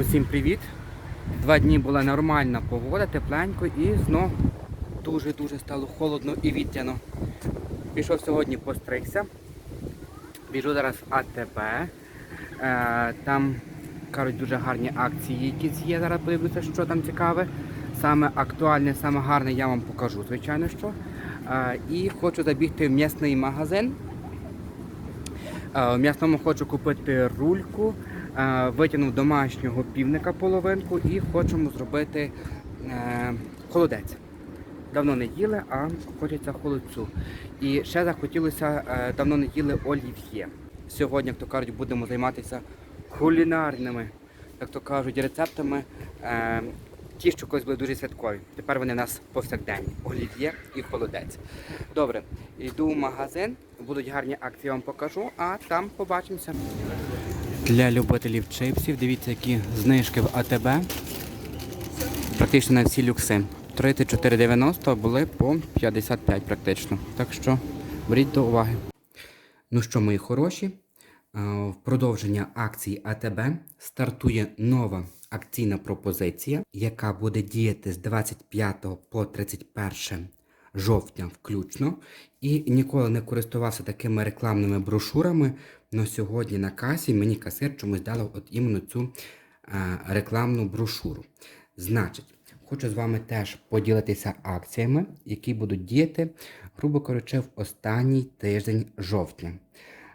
Усім привіт! Два дні була нормальна погода, тепленько і знов дуже-дуже стало холодно і вітряно. Пішов сьогодні постригся. Біжу зараз в АТБ. Е, там кажуть дуже гарні акції, якісь є. Зараз подивлюся, що там цікаве. Саме актуальне, саме гарне я вам покажу, звичайно що. Е, і хочу забігти в м'ясний магазин. Е, В м'ясному хочу купити рульку, витягнув домашнього півника половинку і хочемо зробити е, холодець. Давно не їли, а хочеться холодцю. І ще захотілося, е, давно не їли олів'є. Сьогодні, як то кажуть, будемо займатися кулінарними, як то кажуть, рецептами. е, Ті, що колись були дуже святкові. Тепер вони в нас повсякденні. Олів'є і холодець. Добре, йду в магазин, будуть гарні акції, я вам покажу, а там побачимося. Для любителів чипсів, дивіться, які знижки в АТБ. Практично на всі люкси. 34,90 були по 55 практично. Так що беріть до уваги. Ну що, мої хороші, е, в продовження акції АТБ стартує нова акційна пропозиція, яка буде діяти з 25 по 31 жовтня включно. І ніколи не користувався такими рекламними брошурами. але сьогодні на касі мені касир чомусь дала от іменно цю е, рекламну брошуру. Значить, хочу з вами теж поділитися акціями, які будуть діяти, грубо кажучи, в останній тиждень жовтня.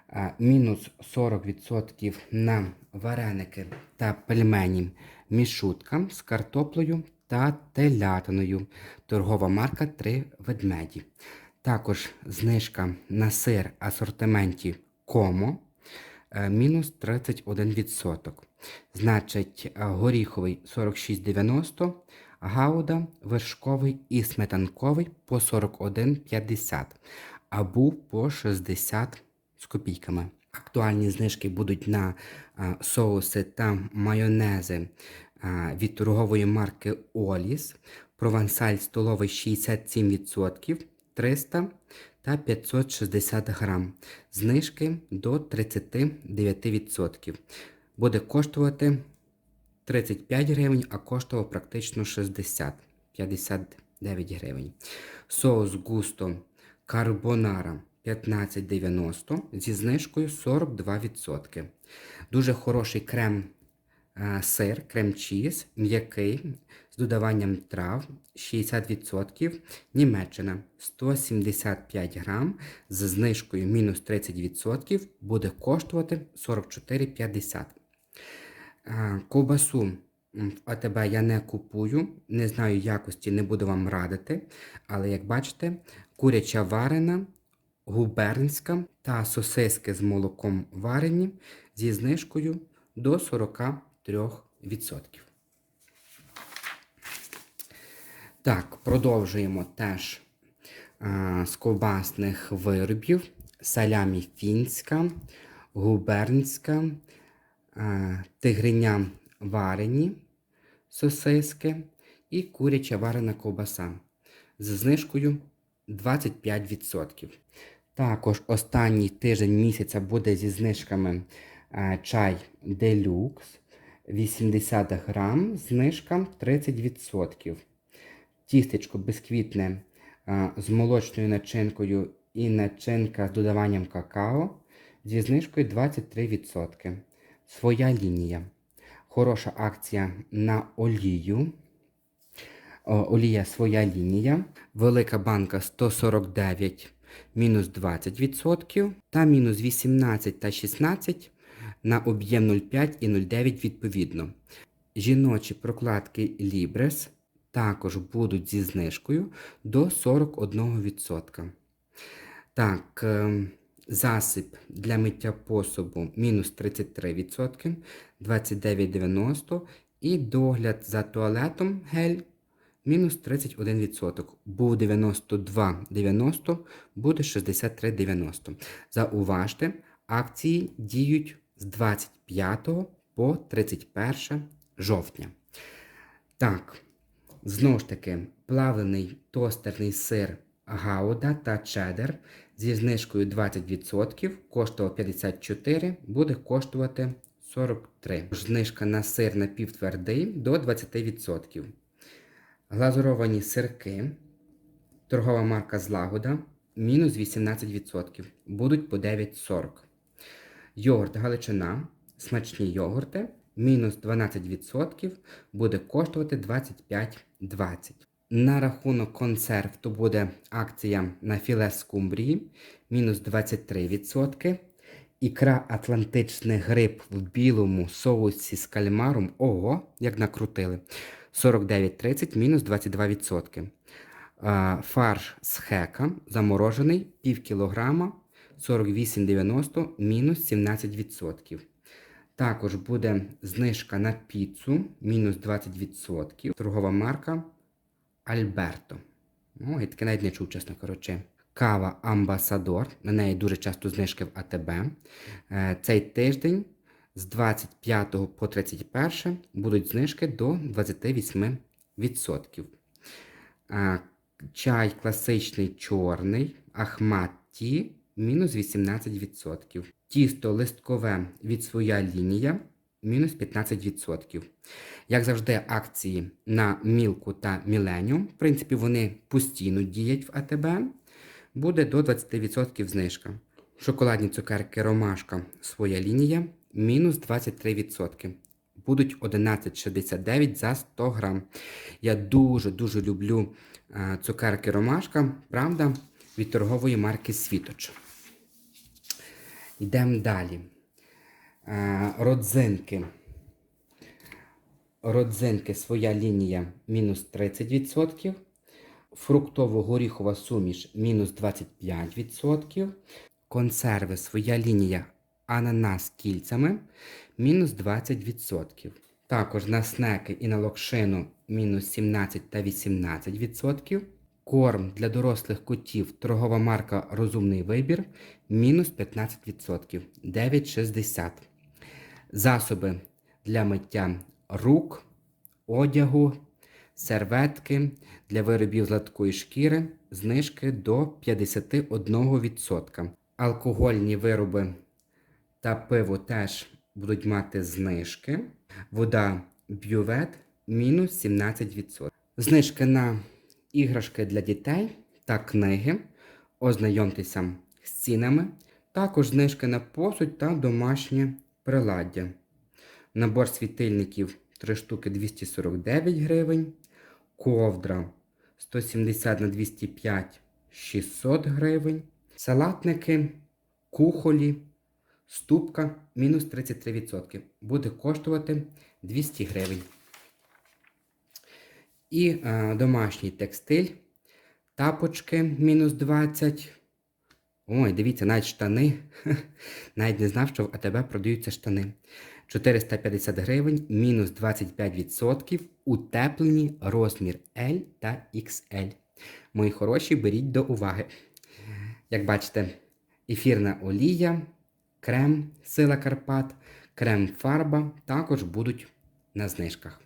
Е, Мінус 40% на вареники та пельмені мішутка з картоплею та телятиною. Торгова марка 3 ведмеді. Також знижка на сир асортименті Комо е, мінус 31%. Значить, е, горіховий 46,90, гауда, вершковий і сметанковий по 41,50, а був по 60 з копійками. Актуальні знижки будуть на е, соуси та майонези від торгової марки Оліс. Провансаль столовий 67%, 300 та 560 грам. Знижки до 39%. Буде коштувати 35 гривень, а коштував практично 60, 59 гривень. Соус густо карбонара 15,90 зі знижкою 42%. Дуже хороший крем сир, крем-чіз, м'який з додаванням трав 60%. Німеччина 175 грам з знижкою мінус 30% буде коштувати 44,50. Е, Ковбасу в АТБ я не купую, не знаю якості, не буду вам радити. Але як бачите, куряча варена, губернська та сосиски з молоком варені зі знижкою до 43%. Так, продовжуємо теж а, з ковбасних виробів. Салямі фінська, губернська, а, тигриня варені сосиски і куряча варена ковбаса з знижкою 25%. Також останній тиждень місяця буде зі знижками а, чай Deluxe 80 грам, знижка 30%. Тістечко безквітне з молочною начинкою і начинка з додаванням какао зі знижкою 23%. Своя лінія. Хороша акція на олію. Олія своя лінія. Велика банка 149 мінус 20% та мінус 18 та 16 на об'єм 0,5 і 0,9 відповідно. Жіночі прокладки Libres також будуть зі знижкою до 41%. Так, е, засіб для миття посуду мінус 33%, 29,90 і догляд за туалетом гель мінус 31%. Був 92,90, буде 63,90. Зауважте, акції діють з 25 по 31 жовтня. Так, знову ж таки, плавлений тостерний сир Гауда та чеддер зі знижкою 20% коштував 54, буде коштувати 43. Знижка на сир напівтвердий до 20%. Глазуровані сирки. Торгова марка Злагода мінус 18%. Будуть по 9,40. Йогурт Галичина. Смачні йогурти. Мінус 12% буде коштувати 25,20. На рахунок консерв то буде акція на філе скумбрії мінус 23%. Ікра Атлантичний гриб в білому соусі з кальмаром. Ого, як накрутили. 49,30 мінус 22%. Фарш з хека заморожений пів кілограма 48,90 мінус 17%. Також буде знижка на піцу мінус 20%. Торгова марка Альберто. О, я таке навіть не чув, чесно коротше. Кава Амбасадор. На неї дуже часто знижки в АТБ. Е, Цей тиждень з 25 по 31 будуть знижки до 28%. Е, Чай класичний чорний, Ахмат Ті мінус 18%. Тісто листкове від своя лінія мінус 15%. Як завжди, акції на Мілку та Міленіум. В принципі, вони постійно діють в АТБ. Буде до 20% знижка. Шоколадні цукерки Ромашка своя лінія мінус 23%. Будуть 11,69 за 100 грам. Я дуже-дуже люблю е, цукерки Ромашка, правда, від торгової марки Світоч. Йдемо далі. Е, Родзинки. Родзинки своя лінія мінус 30%. Фруктово-горіхова суміш мінус 25%. Консерви своя лінія ананас кільцями мінус 20%. Також на снеки і на локшину мінус 17 та 18%. Корм для дорослих котів торгова марка Розумний вибір мінус 15%. 9,60. Засоби для миття рук, одягу, серветки для виробів з гладкої шкіри, знижки до 51%. Алкогольні вироби та пиво теж будуть мати знижки. Вода бювет мінус 17%. Знижки на іграшки для дітей та книги. Ознайомтеся з цінами. Також знижки на посуд та домашнє приладдя. Набор світильників 3 штуки 249 гривень. Ковдра 170 на 205 600 гривень. Салатники, кухолі, ступка мінус 33%. Буде коштувати 200 гривень. І е, домашній текстиль, тапочки мінус 20. Ой, дивіться, навіть штани. Навіть не знав, що в АТБ продаються штани. 450 гривень, мінус 25%, утеплені розмір L та XL. Мої хороші, беріть до уваги. Як бачите, ефірна олія, крем Сила Карпат, крем фарба також будуть на знижках.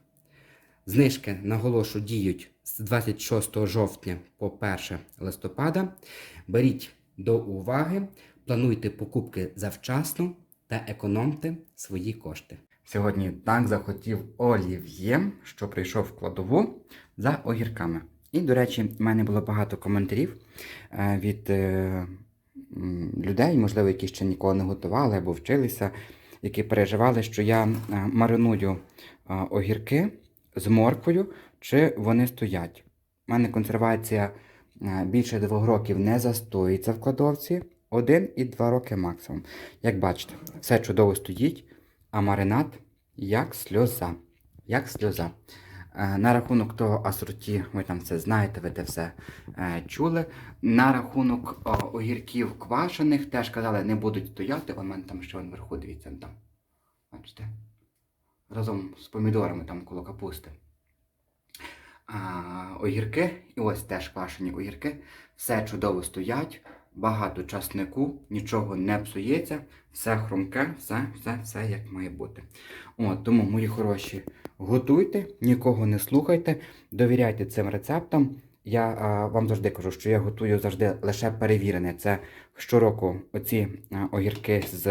Знижки, наголошу, діють з 26 жовтня по 1 листопада. Беріть до уваги, плануйте покупки завчасно та економте свої кошти. Сьогодні так захотів олів'є, що прийшов в кладову за огірками. І, до речі, в мене було багато коментарів е, від е, людей, можливо, які ще ніколи не готували або вчилися, які переживали, що я е, мариную огірки з морквою, чи вони стоять. У мене консервація е, більше двох років не застоїться в кладовці. Один і два роки максимум. Як бачите, все чудово стоїть, а маринад як сльоза. Як сльоза. Е, На рахунок того асорті, ви там все знаєте, ви те все е, чули. На рахунок огірків квашених теж казали, не будуть стояти. У мене там ще вверху, дивіться, там. Бачите? Разом з помідорами там коло капусти. А, огірки, і ось теж квашені огірки, все чудово стоять, багато часнику, нічого не псується, все хрумке, все, все, все як має бути. От, тому, мої хороші, готуйте, нікого не слухайте, довіряйте цим рецептам. Я а, вам завжди кажу, що я готую завжди лише перевірене. Це щороку оці а, огірки з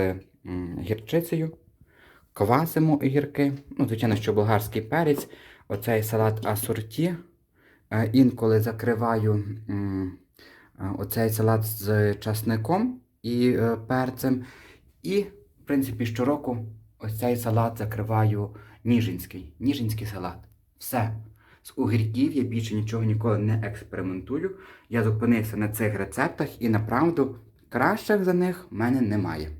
м, гірчицею, квасимо огірки. Ну, звичайно, що болгарський перець, оцей салат асорті. Е, Інколи закриваю е, оцей салат з часником і е, перцем. І, в принципі, щороку ось цей салат закриваю ніжинський. Ніжинський салат. Все. З огірків я більше нічого ніколи не експериментую. Я зупинився на цих рецептах і направду кращих за них в мене немає.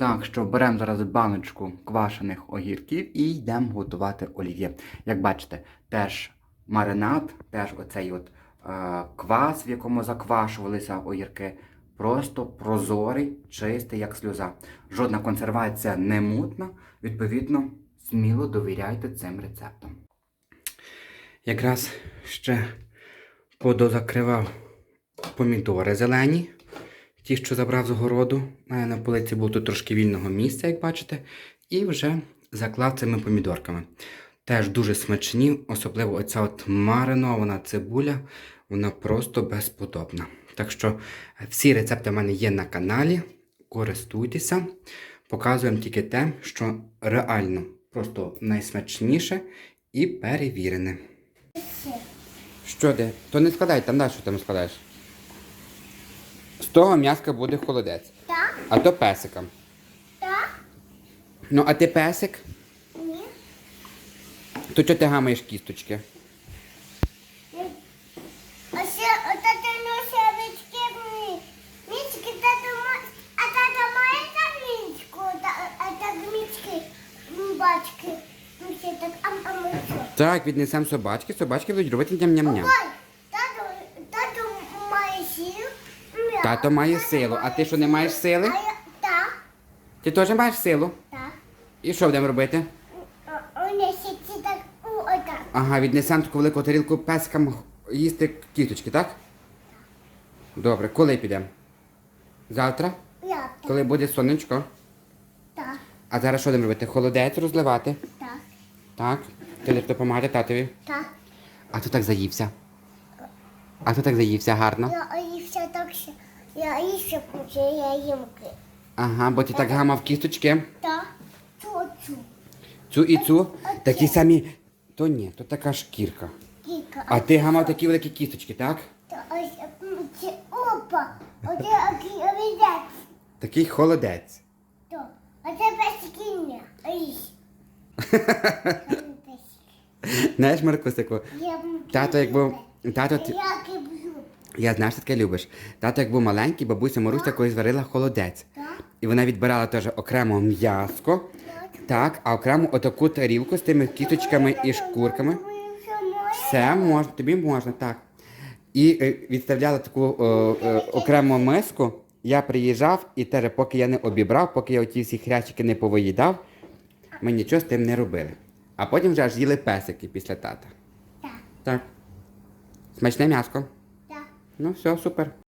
Так що беремо зараз баночку квашених огірків і йдемо готувати олів'є. Як бачите, теж маринад, теж оцей от е, квас, в якому заквашувалися огірки, просто прозорий, чистий, як сльоза. Жодна консервація не мутна, відповідно, сміло довіряйте цим рецептам. Якраз ще подозакривав помідори зелені, ті, що забрав з огороду. У на полиці було тут трошки вільного місця, як бачите, і вже заклав цими помідорками. Теж дуже смачні, особливо оця от маринована цибуля, вона просто безподобна. Так що е, всі рецепти в мене є на каналі. Користуйтеся. Показуємо тільки те, що реально просто найсмачніше і перевірене. Що де? То не складай там, да, що там складаєш? З того м'яска буде холодець. Так, А то песикам. так, Ну, а ти песик? ні. То чого ти гамаєш кісточки? А ще тато носить мічки мені. Мічки тато ма- а тато має так мічку, та- а так мічки, м, бачки. Ну, ще так, що? Так, віднесемо собачки, собачки будуть робити ням-ням-ням. Ой, тато, тато має силу. М'я. Тато має силу, а ти що не маєш сили? Так, Ти теж маєш силу? так. І що будемо робити? У так, у, отак. Ага, віднесемо таку велику тарілку пескам їсти кісточки, так? Добре, коли підемо? Завтра? Так, Коли буде сонечко? так, А зараз що будемо робити? Холодець розливати? так, Так. Ти будеш допомагати татові? так. А хто так заївся? А хто так заївся гарно? Я ївся так, що я ївся, що я їмки. Ага, бо ти так гамав кісточки. Так, цуцу, Цю і цю. Такі самі. То ні, то така шкірка. кіка. А ти гамав такі великі кісточки, так? Та ось, м, це опа, оце який овідець. Такий холодець. То, а це пескіння. Ой. Знаєш, Маркусику, Тато, як був- тато, ти- Як і б'ю. Я знаю, що таке любиш. Тато, як був маленький, бабуся Маруся колись варила холодець. І вона відбирала теж окремо м'яско, так. а окремо отаку тарілку з тими кісточками і шкурками. Все можна, тобі можна, так. І е, відставляла таку о, е, окрему миску. Я приїжджав і теж, поки я не обібрав, поки я оті всі хрящики не повиїдав, ми нічого з тим не робили. А потім вже аж їли песики після тата. Так, Так. Смачне м'яско. Так. Ну, все, супер.